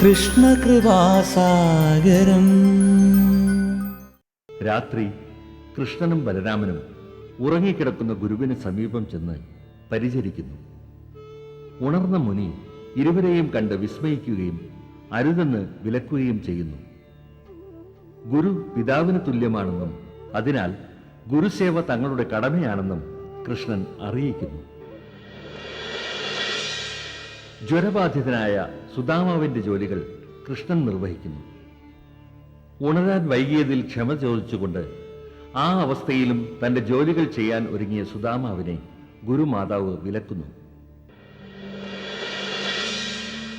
കൃഷ്ണകൃപാസാഗരം. രാത്രി കൃഷ്ണനും ബലരാമനും ഉറങ്ങിക്കിടക്കുന്ന ഗുരുവിന് സമീപം ചെന്ന് പരിചരിക്കുന്നു. ഉണർന്ന മുനി ഇരുവരെയും കണ്ട് വിസ്മയിക്കുകയും അരുതെന്ന് വിലക്കുകയും ചെയ്യുന്നു. ഗുരു പിതാവിന് തുല്യമാണെന്നും അതിനാൽ ഗുരുസേവ തങ്ങളുടെ കടമയാണെന്നും കൃഷ്ണൻ അറിയിക്കുന്നു. ജ്വരബാധിതനായ സുദാമാവിന്റെ ജോലികൾ കൃഷ്ണൻ നിർവഹിക്കുന്നു. ഉണരാൻ വൈകിയതിൽ ക്ഷമ ചോദിച്ചുകൊണ്ട് ആ അവസ്ഥയിലും തന്റെ ജോലികൾ ചെയ്യാൻ ഒരുങ്ങിയ സുദാമാവിനെ ഗുരുമാതാവ് വിലക്കുന്നു.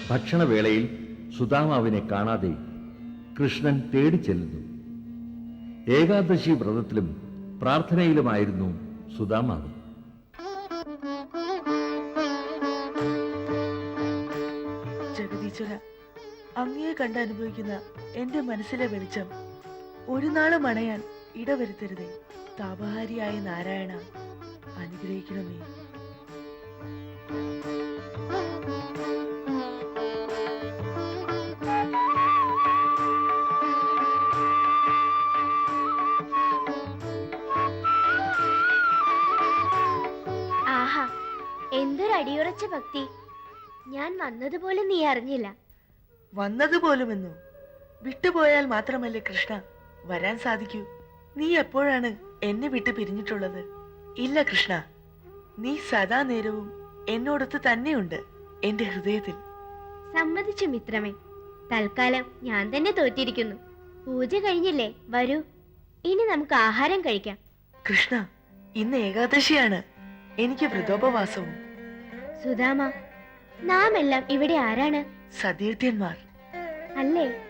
ഭക്ഷണവേളയിൽ സുദാമാവിനെ കാണാതെ കൃഷ്ണൻ തേടി ചെല്ലുന്നു. ഏകാദശി വ്രതത്തിലും പ്രാർത്ഥനയിലുമായിരുന്നു സുദാമാവ് ജഗദീശ്വര അങ്ങയെ കണ്ട് അനുഭവിക്കുന്ന എന്റെ മനസ്സിലെ വെളിച്ചം. ഒരു നാളും അണയാൻ ഇടവരുത്തരുതേ. താപഹാരിയായ നാരായണ അനുഗ്രഹിക്കണമേ. ആഹാ എന്തൊരു അടിയുറച്ച ഭക്തി. ഞാൻ വന്നതുപോലെ നീ അറിഞ്ഞില്ല. വന്നതുപോലുമെന്നോ? വിട്ടുപോയാൽ മാത്രമല്ലേ കൃഷ്ണ വരാൻ സാധിക്കൂ. നീ എപ്പോഴാണ് എന്നെ വിട്ട് പിരിഞ്ഞിട്ടുള്ളത്? ഇല്ല കൃഷ്ണ നീ സദാ നേരവും എന്നോടൊത്ത് തന്നെയുണ്ട് എന്റെ ഹൃദയത്തിൽ. സമ്മതിച്ചു മിത്രമേ തൽക്കാലം ഞാൻ തന്നെ തോറ്റിരിക്കുന്നു. പൂജ കഴിഞ്ഞില്ലേ വരൂ. ഇനി നമുക്ക് ആഹാരം കഴിക്കാം. കൃഷ്ണ ഇന്ന് ഏകാദശിയാണ്. എനിക്ക് വൃതോപവാസവും. സുധാമ നാം എല്ലാം ഇവിടെ ആരാണ്? സതീർത്ഥ്യന്മാർ. അല്ലേ?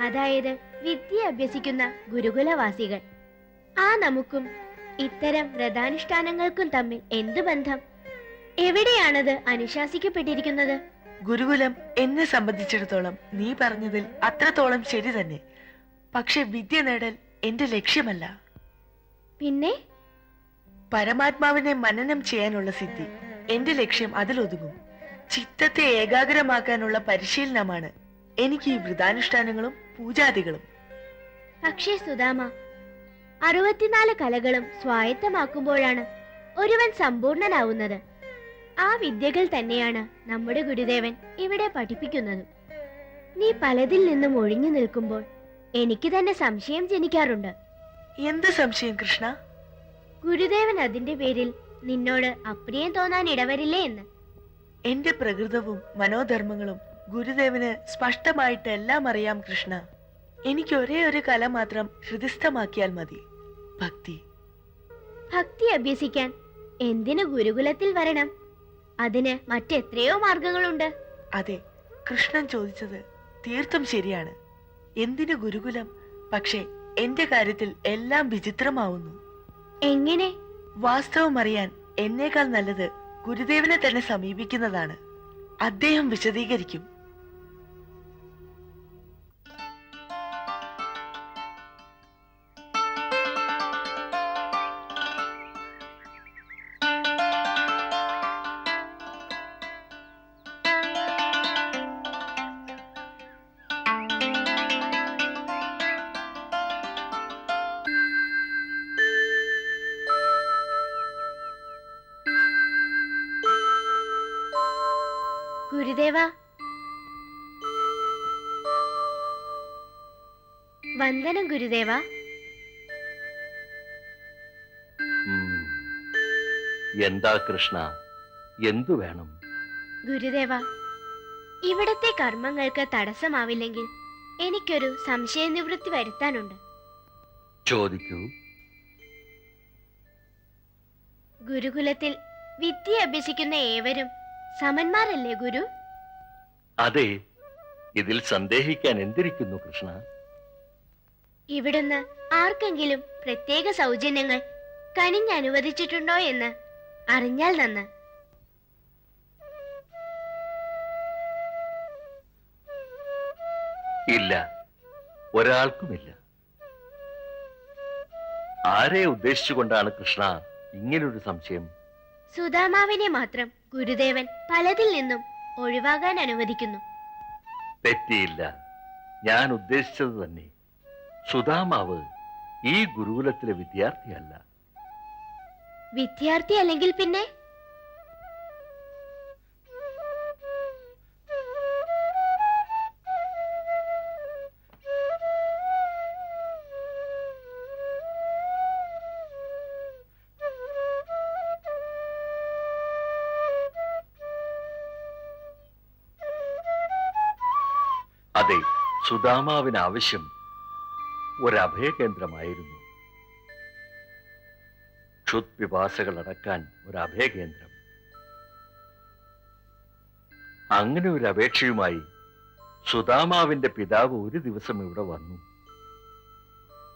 അതായത് വിദ്യ അഭ്യസിക്കുന്ന ഗുരുകുലവാസികൾ. ആ നമുക്കും ഇത്തരം വ്രതാനുഷ്ഠാനങ്ങൾക്കും തമ്മിൽ എന്തു ബന്ധം? എവിടെയാണത് അനുശാസിക്കപ്പെട്ടിരിക്കുന്നത്? ഗുരുകുലം എന്നെ സംബന്ധിച്ചിടത്തോളം നീ പറഞ്ഞതിൽ അത്രത്തോളം ശരി തന്നെ. പക്ഷെ വിദ്യ നേടൽ എന്റെ ലക്ഷ്യമല്ല. പിന്നെ? പരമാത്മാവിനെ മനനം ചെയ്യാനുള്ള സിദ്ധി. എന്റെ ലക്ഷ്യം അതിലൊതുങ്ങും. ചിത്തത്തെ ഏകാഗ്രമാക്കാനുള്ള പരിശീലനമാണ് എനിക്ക് ഈ വ്രതാനുഷ്ഠാനങ്ങളും പൂജാദികളും. പക്ഷേ സുധാമ അറുപത്തിനാല് കലകളും സ്വായത്തമാക്കുമ്പോഴാണ് ഒരുവൻ സമ്പൂർണനാവുന്നത്. ആ വിദ്യകൾ തന്നെയാണ് നമ്മുടെ ഗുരുദേവൻ ഇവിടെ പഠിപ്പിക്കുന്നത്. നീ പലതിൽ നിന്നും ഒഴിഞ്ഞു നിൽക്കുമ്പോൾ എനിക്ക് തന്നെ സംശയം ജനിക്കാറുണ്ട്. എന്ത് സംശയം കൃഷ്ണ? ഗുരുദേവൻ അതിന്റെ പേരിൽ നിന്നോട് അപ്രിയം തോന്നാൻ ഇടവരില്ലേ എന്ന്. എന്റെ പ്രകൃതവും മനോധർമ്മങ്ങളും ഗുരുദേവന് സ്പഷ്ടമായിട്ട് എല്ലാം അറിയാം കൃഷ്ണ. എനിക്ക് ഒരേ ഒരു കല മാത്രം ഹൃദിസ്ഥമാക്കിയാൽ മതി. ഭക്തി. ഭക്തി അഭ്യസിക്കാൻ എന്തിനു ഗുരുകുലത്തിൽ വരണം? അതിന് മറ്റെത്രയോ മാർഗങ്ങളുണ്ട്. അതെ കൃഷ്ണൻ ചോദിച്ചത് തീർത്തും ശരിയാണ്. എന്തിനു ഗുരുകുലം? പക്ഷേ എന്റെ കാര്യത്തിൽ എല്ലാം വിചിത്രമാവുന്നു. എങ്ങനെ? വാസ്തവം അറിയാൻ എന്നേക്കാൾ നല്ലത് ഗുരുദേവനെ തന്നെ സമീപിക്കുന്നതാണ്. അദ്ദേഹം വിശദീകരിക്കും. വന്ദനം ഗുരുദേവ. എന്താ കൃഷ്ണ? എന്തു വേണം? ഗുരുദേവ ഇവിടത്തെ കർമ്മങ്ങൾക്ക് തടസ്സമാവില്ലെങ്കിൽ എനിക്കൊരു സംശയ നിവൃത്തി വരുത്താനുണ്ട്. ചോദിക്കൂ. ഗുരുകുലത്തിൽ വിദ്യ അഭ്യസിക്കുന്ന ഏവരും സമന്മാരല്ലേ ഗുരു? അതെ ഇതിൽ സന്ദേഹിക്കാൻ എന്തിരിക്കുന്നു കൃഷ്ണ? ഇവിടുന്ന് ആർക്കെങ്കിലും പ്രത്യേക സൗജന്യങ്ങൾ കനിഞ്ഞനുവദിച്ചിട്ടുണ്ടോ എന്ന് അറിഞ്ഞാൽ നന്ന്. ഇല്ല. ഒരാൾക്കുമില്ല. ആരെ ഉദ്ദേശിച്ചുകൊണ്ടാണ് കൃഷ്ണ ഇങ്ങനൊരു സംശയം? സുധാമാവിനെ മാത്രം ഗുരുദേവൻ പലതിൽ നിന്നും ഒഴിവാകാൻ അനുവദിക്കുന്നു. തെറ്റിയില്ല. ഞാൻ ഉദ്ദേശിച്ചത് തന്നെ. സുധാമാവ് ഈ ഗുരുകുലത്തിലെ വിദ്യാർത്ഥിയല്ല. വിദ്യാർത്ഥി അല്ലെങ്കിൽ പിന്നെ? അതെ സുധാമാവിന് ആവശ്യം ഒരു അഭയകേന്ദ്രമായിരുന്നു ക്ഷുത്പിപാസകൾ അടക്കാൻ ഒരു അഭയകേന്ദ്രം അങ്ങനെ ഒരു അപേക്ഷയുമായി സുദാമാവിന്റെ പിതാവ് ഒരു ദിവസം ഇവിടെ വന്നു.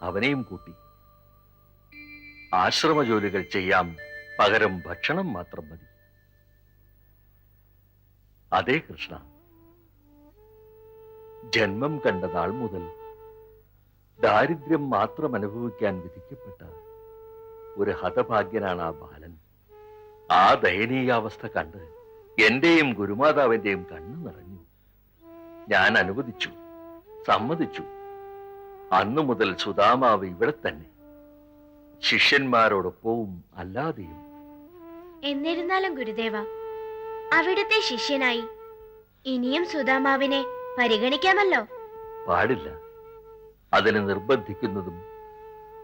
അവനെയും കൂട്ടി. ആശ്രമ ജോലികൾ ചെയ്യാം പകരം ഭക്ഷണം മാത്രം മതി. അതേ കൃഷ്ണ ജന്മം കണ്ട നാൾ മുതൽ ദാരിദ്ര്യം മാത്രം അനുഭവിക്കാൻ വിധിക്കപ്പെട്ട ഒരു ഹതഭാഗ്യനാണ് ആ ബാലൻ. ആ ദയനീയാവസ്ഥ കണ്ട് എന്റെയും ഗുരുമാതാവിന്റെയും കണ്ണു നിറഞ്ഞു. ഞാൻ അനുവദിച്ചു സമ്മതിച്ചു. അന്നു മുതൽ സുധാമാവ് ഇവിടെ തന്നെ. ശിഷ്യന്മാരോടൊപ്പവും അല്ലാതെയും. എന്നിരുന്നാലും ഗുരുദേവ അവിടുത്തെ ശിഷ്യനായി ഇനിയും സുധാമാവിനെ പരിഗണിക്കാമല്ലോ? പാടില്ല. അതിനെ നിർബന്ധിക്കുന്നതും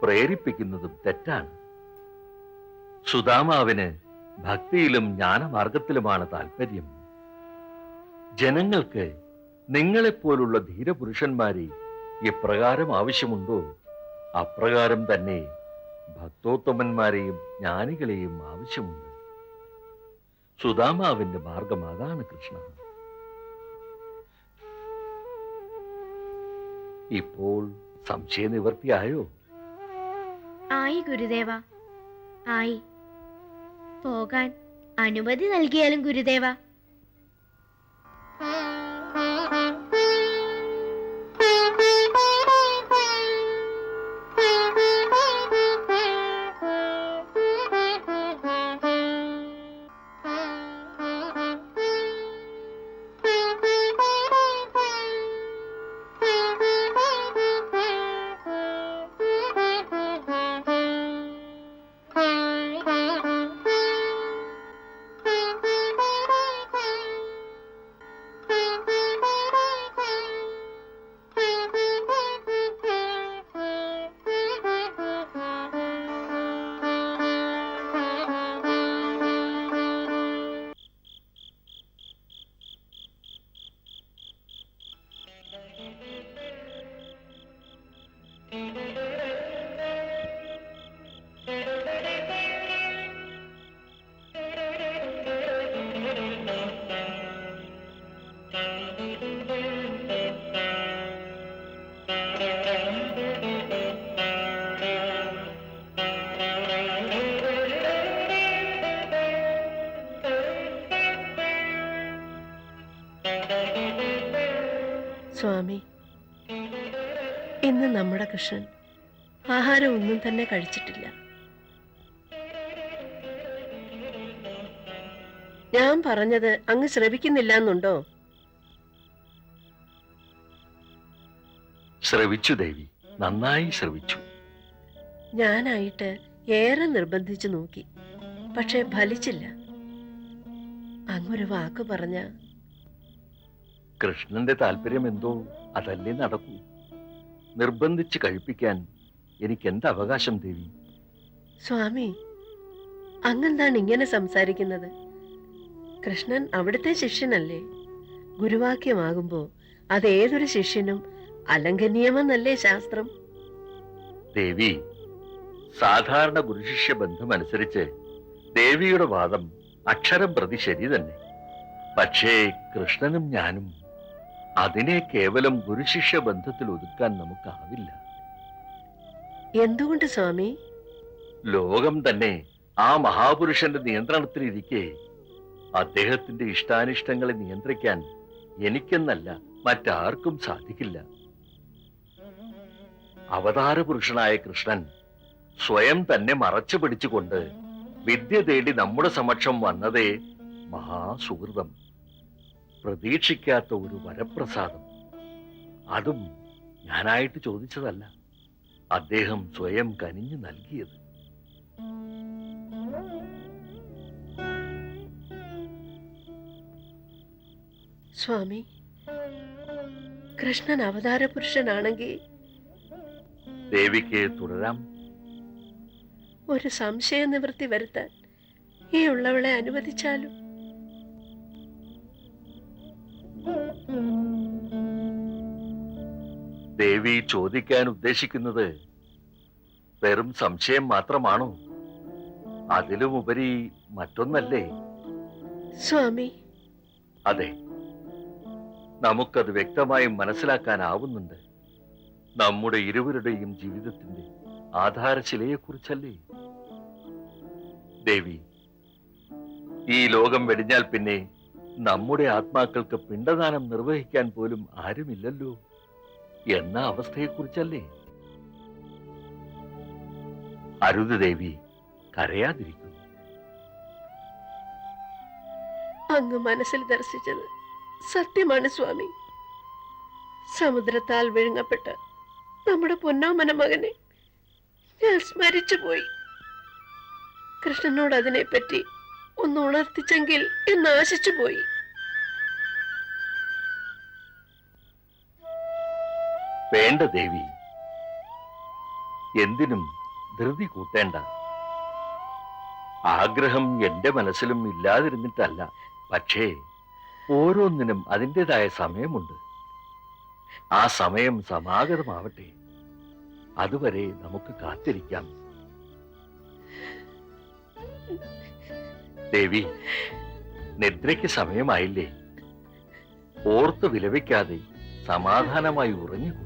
പ്രേരിപ്പിക്കുന്നതും തെറ്റാണ്. സുദാമാവിന് ഭക്തിയിലും ജ്ഞാനമാർഗത്തിലുമാണ് താല്പര്യം ജനങ്ങൾക്ക് നിങ്ങളെപ്പോലുള്ള ധീരപുരുഷന്മാരെ എപ്രകാരം ആവശ്യമുണ്ടോ അപ്രകാരം തന്നെ ഭക്തോത്തമന്മാരെയും ജ്ഞാനികളെയും ആവശ്യമുണ്ട്. സുദാമാവിന്റെ മാർഗം അതാണ് കൃഷ്ണ. ഇപ്പോൾ സംശയ നിവർത്തിയായോ? ആയി ഗുരുദേവ. ആയി. പോകാൻ അനുമതി നൽകിയാലും ഗുരുദേവ. നമ്മുടെ കൃഷ്ണൻ. ആഹാരം ഒന്നും തന്നെ കഴിച്ചിട്ടില്ല. ഞാൻ പറഞ്ഞത് അങ്ങ് ശ്രവിക്കുന്നില്ല എന്നുണ്ടോ ശ്രവിച്ചു ദേവി. നന്നായി ശ്രവിച്ചു. ഞാനായിട്ട് ഏറെ നിർബന്ധിച്ചു നോക്കി. പക്ഷെ ഫലിച്ചില്ല. അങ്ങൊരു വാക്ക് പറഞ്ഞ കൃഷ്ണന്റെ താല്പര്യം എന്തോ? അതല്ലേ നടക്കൂ. നിർബന്ധിച്ച് കഴിപ്പിക്കാൻ എനിക്ക് എന്ത് അവകാശം ദേവി? സ്വാമി അങ്ങെന്താണ് ഇങ്ങനെ സംസാരിക്കുന്നത്? കൃഷ്ണൻ അവിടുത്തെ ശിഷ്യനല്ലേ? ഗുരുവാക്യമാകുമ്പോ അത് ഏതൊരു ശിഷ്യനും അലംഘനീയമെന്നല്ലേ ശാസ്ത്രം? ദേവി സാധാരണ ഗുരുശിഷ്യ ബന്ധം അനുസരിച്ച് ദേവിയുടെ വാദം അക്ഷരം പ്രതി ശരി തന്നെ. പക്ഷേ കൃഷ്ണനും ഞാനും അതിനെ കേവലം ഗുരുശിഷ്യ ബന്ധത്തിൽ ഒതുക്കാൻ നമുക്കാവില്ല. എന്തുകൊണ്ട് സ്വാമി? ലോകം തന്നെ ആ മഹാപുരുഷന്റെ നിയന്ത്രണത്തിലിരിക്കെ അദ്ദേഹത്തിന്റെ ഇഷ്ടാനിഷ്ടങ്ങളെ നിയന്ത്രിക്കാൻ എനിക്കെന്നല്ല മറ്റാർക്കും സാധിക്കില്ല. അവതാര പുരുഷനായ കൃഷ്ണൻ സ്വയം തന്നെ മറച്ചു പിടിച്ചുകൊണ്ട് വിദ്യ തേടി നമ്മുടെ സമക്ഷം വന്നതേ മഹാസുഹൃതം. പ്രതീക്ഷിക്കാത്ത ഒരു വരപ്രസാദം. അതും ഞാനായിട്ട് ചോദിച്ചതല്ല. അദ്ദേഹം സ്വയം കനിഞ്ഞു നൽകിയത്. സ്വാമി കൃഷ്ണൻ അവതാര പുരുഷനാണെങ്കിൽ ദേവിക്ക് തുടരാം. ഒരു സംശയ നിവൃത്തി വരുത്താൻ ഈ ഉള്ളവളെ അനുവദിച്ചാലും ദേവി ചോദിക്കാൻ ഉദ്ദേശിക്കുന്നത് വെറും സംശയം മാത്രമാണോ? അതിലുമുപരി മറ്റൊന്നല്ലേ? സ്വാമി. അതെ. നമുക്കത് വ്യക്തമായും മനസ്സിലാക്കാനാവുന്നുണ്ട്. നമ്മുടെ ഇരുവരുടെയും ജീവിതത്തിന്റെ ആധാരശിലയെക്കുറിച്ചല്ലേ? ദേവി ഈ ലോകം വെടിഞ്ഞാൽ പിന്നെ നമ്മുടെ ആത്മാക്കൾക്ക് പിണ്ടദാനം നിർവഹിക്കാൻ പോലും ആരുമില്ലല്ലോ. എന്ന അവസ്ഥയെക്കുറിച്ചല്ലേ? അരുത് ദേവി കരയാതിരിക്കുന്നു. അങ്ങ് മനസ്സിൽ ദർശിച്ചത് സത്യമാണ് സ്വാമി. സമുദ്രത്താൽ വിഴുങ്ങപ്പെട്ട നമ്മുടെ പൊന്നാമന മകനെ ഞാൻ സ്മരിച്ചു പോയി കൃഷ്ണനോട് അതിനെപ്പറ്റി ഒന്ന് ഉണർത്തിച്ചെങ്കിൽ എന്ന് ആശിച്ചു പോയി. വേണ്ട ദേവി. എന്തിനും ധൃതി കൂട്ടേണ്ട. ആഗ്രഹം എന്റെ മനസ്സിലും ഇല്ലാതിരുന്നിട്ടല്ല. പക്ഷേ ഓരോന്നിനും അതിന്റെതായ സമയമുണ്ട്. ആ സമയം സമാഗതമാവട്ടെ. അതുവരെ നമുക്ക് കാത്തിരിക്കാം. ദേവി നിദ്രയ്ക്ക് സമയമായില്ലേ? ഓർത്ത് വിലപിക്കാതെ സമാധാനമായി ഉറങ്ങിക്കൊള്ളൂ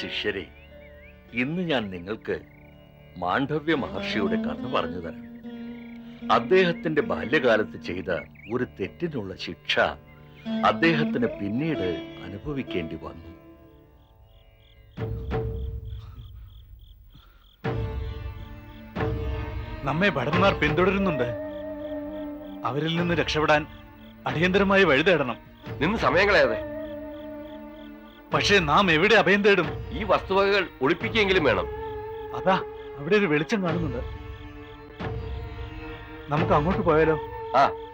ശിഷ്യരെ ഇന്ന് ഞാൻ നിങ്ങൾക്ക് മാണ്ഡവ്യ മഹർഷിയുടെ കഥ പറഞ്ഞു തരാം. അദ്ദേഹത്തിന്റെ ബാല്യകാലത്ത് ചെയ്ത ഒരു തെറ്റിനുള്ള ശിക്ഷ അദ്ദേഹത്തിന് പിന്നീട് അനുഭവിക്കേണ്ടി വന്നു. നമ്മെ ഭടന്മാർ പിന്തുടരുന്നുണ്ട്. അവരിൽ നിന്ന് രക്ഷപ്പെടാൻ അടിയന്തരമായി വഴി തേടണം നിന്ന് സമയം കളയാതെ. പക്ഷേ നാം എവിടെ അഭയം തേടും? ഈ വസ്തുവകകൾ ഒളിപ്പിക്കുകയെങ്കിലും വേണം. അതാ അവിടെ ഒരു വെളിച്ചം കാണുന്നുണ്ട്. നമുക്ക് അങ്ങോട്ട് പോയാലോ? ആ.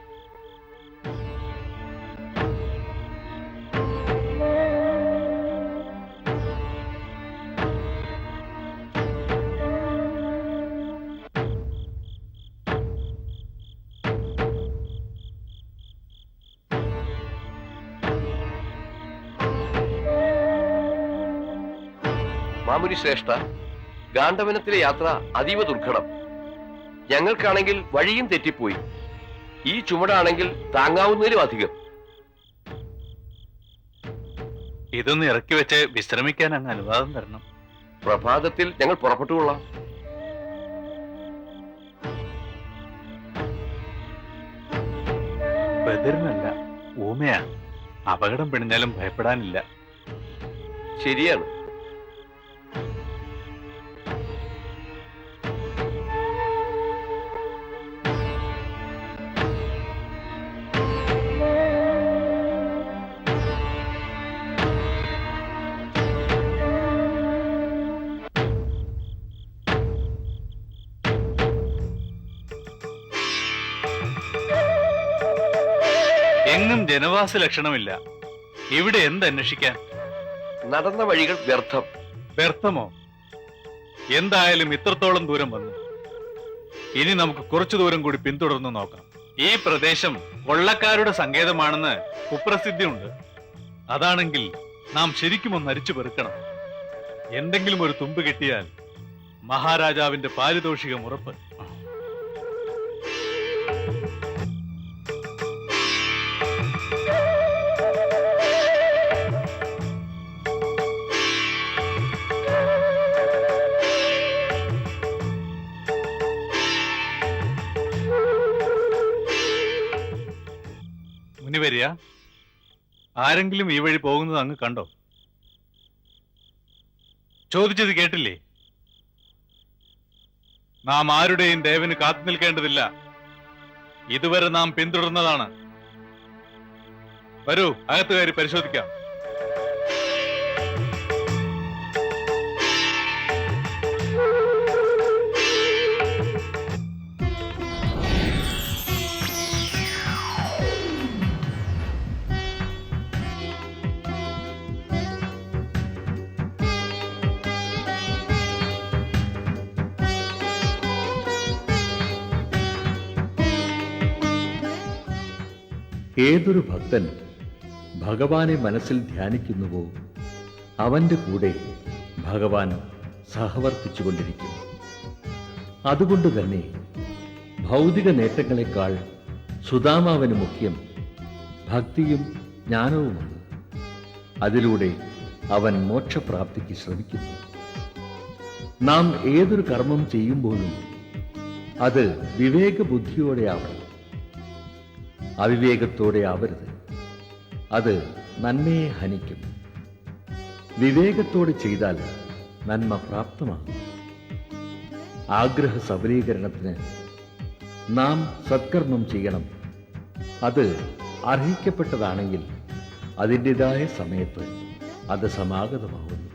മഹാമുനി ശ്രേഷ്ഠ ഗാന്ധവനത്തിലെ യാത്ര അതീവ ദുർഘടം. ഞങ്ങൾക്കാണെങ്കിൽ വഴിയും തെറ്റിപ്പോയി. ഈ ചുമടാണെങ്കിൽ താങ്ങാവുന്നതിലും അധികം. ഇതൊന്ന് ഇറക്കി വെച്ച് വിശ്രമിക്കാൻ അങ്ങ് അനുവാദം തരണം. പ്രഭാതത്തിൽ ഞങ്ങൾ പുറപ്പെട്ടുകൊള്ളാം. ബദറിനല്ല ഊമയാ അപകടം പിടിഞ്ഞാലും ഭയപ്പെടാനില്ല. ശരിയാണ്. ജനവാസ ലക്ഷണമില്ല. ഇവിടെ എന്ത് അന്വേഷിക്കാൻ? നടന്ന വഴികൾ വ്യർത്ഥം. വ്യർത്ഥമോ? എന്തായാലും ഇത്രത്തോളം ദൂരം വന്നു. ഇനി നമുക്ക് കുറച്ചു ദൂരം കൂടി പിന്തുടർന്ന് നോക്കാം. ഈ പ്രദേശം കൊള്ളക്കാരുടെ സങ്കേതമാണെന്ന് കുപ്രസിദ്ധിയുണ്ട്. അതാണെങ്കിൽ നാം ശരിക്കും ഒന്ന് അരിച്ചു പെറുക്കണം. എന്തെങ്കിലും ഒരു തുമ്പ് കിട്ടിയാൽ മഹാരാജാവിന്റെ പാരിതോഷികം ഉറപ്പ്. മുനിവരിയ ആരെങ്കിലും ഈ വഴി പോകുന്നത് അങ്ങ് കണ്ടോ? ചോദിച്ചത് കേട്ടില്ലേ? നാം ആരുടെയും ദേവന് കാത്തു നിൽക്കേണ്ടതില്ല. ഇതുവരെ നാം പിന്തുടർന്നതാണ്. വരൂ അകത്തുകാരി പരിശോധിക്കാം. ഏതൊരു ഭക്തൻ ഭഗവാനെ മനസ്സിൽ ധ്യാനിക്കുന്നുവോ അവന്റെ കൂടെ ഭഗവാൻ സഹവർത്തിച്ചുകൊണ്ടിരിക്കും. അതുകൊണ്ട് തന്നെ ഭൗതിക നേട്ടങ്ങളെക്കാൾ സുധാമാവന് മുഖ്യം ഭക്തിയും ജ്ഞാനവുമാണ്. അതിലൂടെ അവൻ മോക്ഷപ്രാപ്തിക്ക് ശ്രമിക്കുന്നു. നാം ഏതൊരു കർമ്മം ചെയ്യുമ്പോഴും അത് വിവേകബുദ്ധിയോടെ ആവണം അവിവേകത്തോടെ ആവരുത്. അത് നന്മയെ ഹനിക്കും. വിവേകത്തോടെ ചെയ്താൽ നന്മ പ്രാപ്തമാകും. ആഗ്രഹ സബലീകരണത്തിന് നാം സത്കർമ്മം ചെയ്യണം. അത് അർഹിക്കപ്പെട്ടതാണെങ്കിൽ അതിന്റെതായ സമയത്ത് അത് സമാഗതമാകുന്നു.